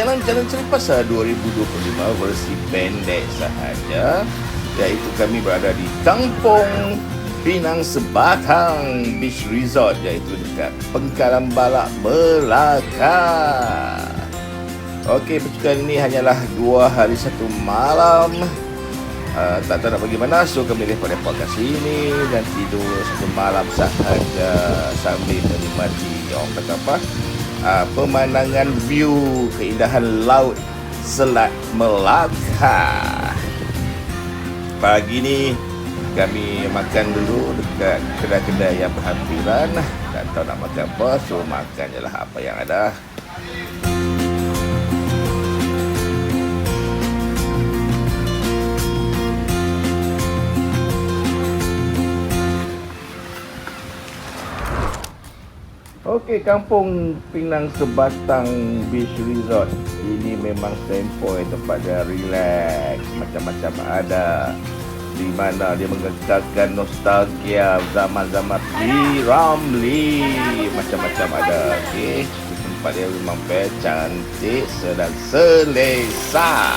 Jalan-jalan Cerpasa 2025 versi pendek sahaja iaitu kami berada di Kampung Pinang Sebatang Beach Resort iaitu dekat Pengkalan Balak Melaka. Okey, percutian ini hanyalah dua hari satu malam. Uh, tak tahu nak pergi mana, so kami lepak-lepak kat sini dan tidur satu malam sahaja sambil menikmati orang kata apa, uh, pemandangan view keindahan laut Selat Melaka. Pagi ni kami makan dulu dekat kedai-kedai yang berhampiran. Tak tahu nak makan apa, so makan je lah apa yang ada. Okey, kampung Pinang Sebatang Beach Resort. Ini memang standpoint tempat dia relax, macam-macam ada. Di mana dia mengekalkan nostalgia zaman-zaman di Ramli. Macam-macam ada. Okey, tempat dia memang best, cantik dan selesa.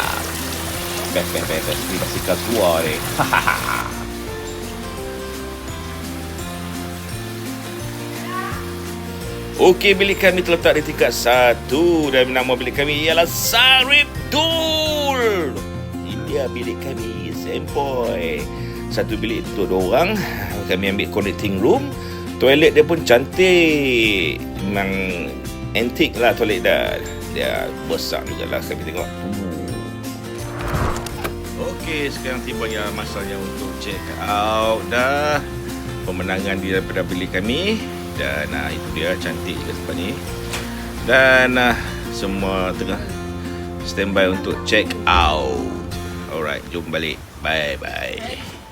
Best, best, best. Ini masih keluar ni. Hahaha. Okey, bilik kami terletak di tingkat satu dan nama bilik kami ialah Sarip Dul. Ini bilik kami, Sempoy. Satu bilik untuk dua orang. Kami ambil connecting room. Toilet dia pun cantik. Memang antik lah toilet dah. Dia besar juga lah kami tengok. Okey, sekarang tibanya masanya untuk check out dah. Pemenangan di daripada bilik kami dan uh, itu dia cantik juga tempat ni. Dan uh, semua tengah standby untuk check out. Alright jom balik. Bye bye